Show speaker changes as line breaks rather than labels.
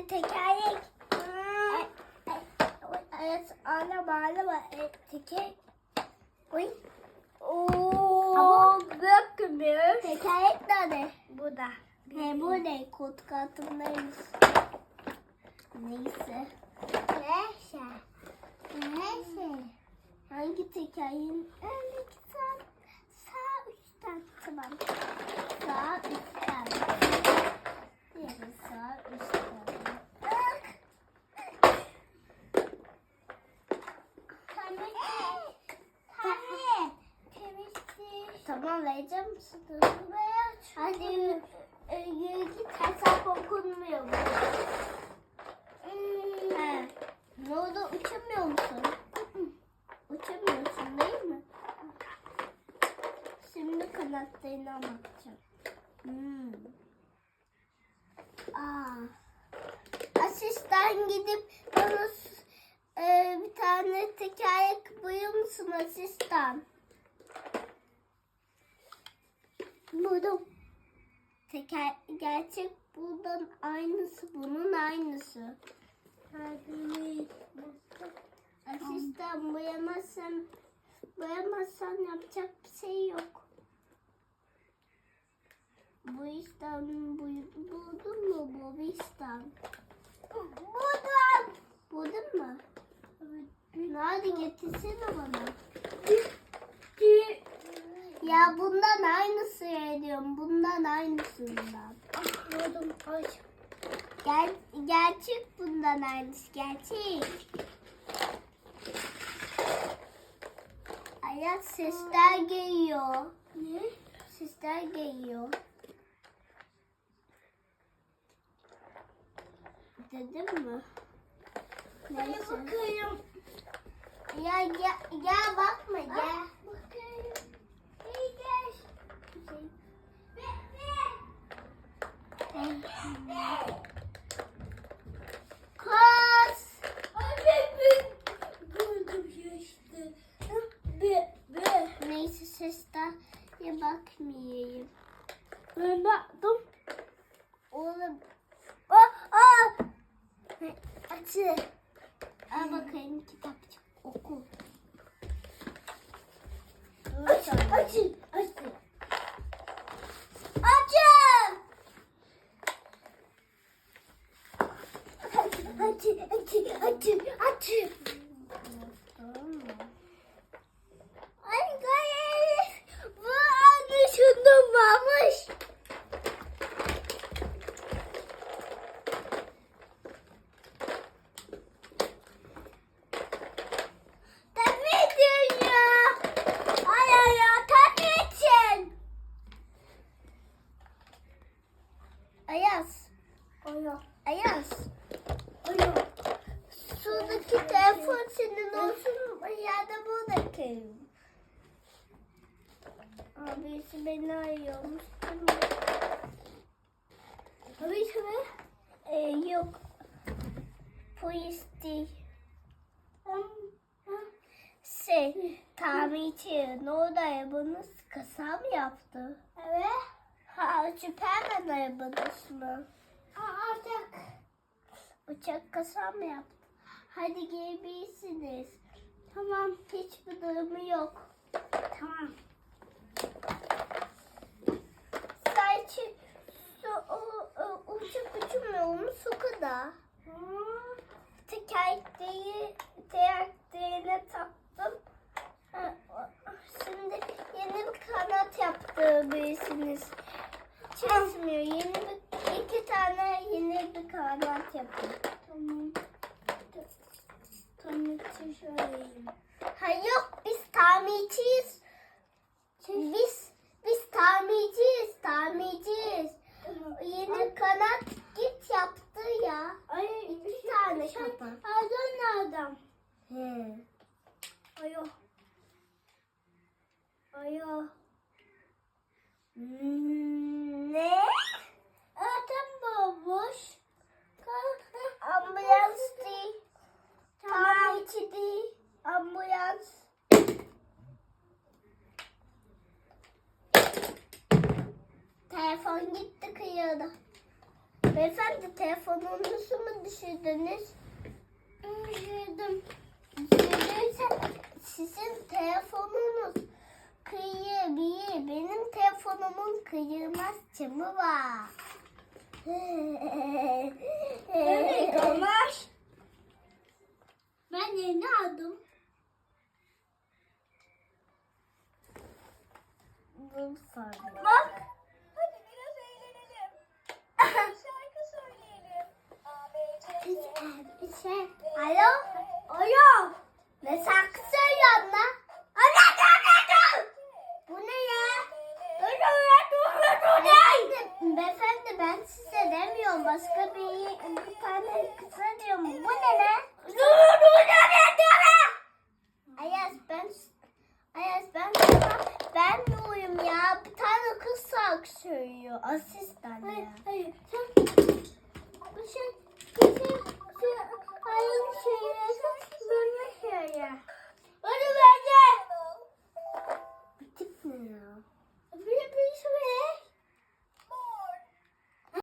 Hadi tekerlek. Ay, ay, Evet, ağlama ağlama. E, teker. Oy.
Oo, bırakmıyor.
Tekerlek nerede?
Bu da.
He bu ne? Koltuk altındaymış. Neyse.
Neyse.
Neyse. Hangi tekerin? Öndeki sağ, sağ üstten. Tamam. Sağ üstten. Diğeri Vereceğim misin? Hadi e, yürü git hesap okunmuyor mu? He. Ne oldu? Uçamıyor musun? Uçamıyorsun değil mi? Şimdi kanatlarına bakacağım. Hmm. Aa. Asistan gidip bana e, bir tane tekerlek buyur musun asistan? Buldum. Teker gerçek bundan aynısı bunun aynısı. Asistan boyamazsan boyamazsan yapacak bir şey yok. Bu işten bu, buldun mu bu işten? Buldum. Buldun mu? Nerede getirsene bana. Ya bundan aynısı ediyorum. Bundan aynısından.
Buldum. Ay.
Ger gerçek bundan aynısı. Gerçek. Hayat sesler geliyor.
Ne?
Sesler geliyor. Dedim mi?
Hadi
Neyse.
bakayım.
Ya gel, gel bakma gel.
Bakayım. İyi gel.
Kız.
Anne ben buldum ya işte. Be, be.
Neyse sesler ya bakmayayım.
Ben baktım.
Oğlum. Aa, aa. Açı. Al bakayım kitapçık oku.
Aç.
Açın.
Aç, aç, aç, aç.
Ay gayet. Bu anne şundan varmış. Tabii için ya. Ay ay ya tabii için. Ayaz.
Aya,
Ayaz.
aya.
Sudaki telefon olsun ya da buradaki. Abisi beni arıyormuş.
Abisi mi?
Ee, yok. Polis değil. Şey, tamirci. Ne oldu arabanız? Kasa mı yaptı?
Evet.
Ha, Süpermen arabası mı?
Artık.
Uçak kasa mı yaptı? Hadi gelebilirsiniz. Tamam, hiçbir durumu yok.
Tamam.
Beyefendi telefonunuzu mu düşürdünüz?
Düşürdüm.
Düşürdüyse sizin telefonunuz kıyabilir. Benim telefonumun kıyılmaz camı var. Şey, alo?
Alo.
Ne şarkı söylüyorsun lan? Bu ne ya? Beyefendi, beyefendi ben size demiyorum. Başka bir, bir tane kıza diyorum. Bu ne lan? Ayaz ben Ayaz ben ben miyim ya? Bir tane kız şarkı söylüyor. Asistan ya.
Hayır, hayır. Sen